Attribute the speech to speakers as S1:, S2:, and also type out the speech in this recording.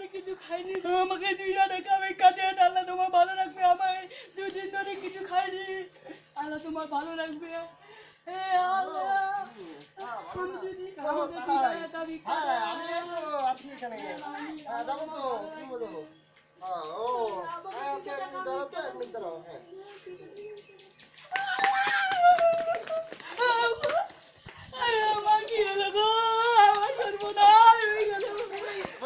S1: ধরে কিছু খাইনি আমাকে দুইটা টাকা ভিক্ষা দেন আল্লাহ তোমার ভালো রাখবে আমায় দুই দিন ধরে কিছু খাইনি আল্লাহ তোমার ভালো রাখবে আমি
S2: আমি আচ্ছা দাঁড়াও তো, এক মিনিট দাঁড়াও হ্যাঁ!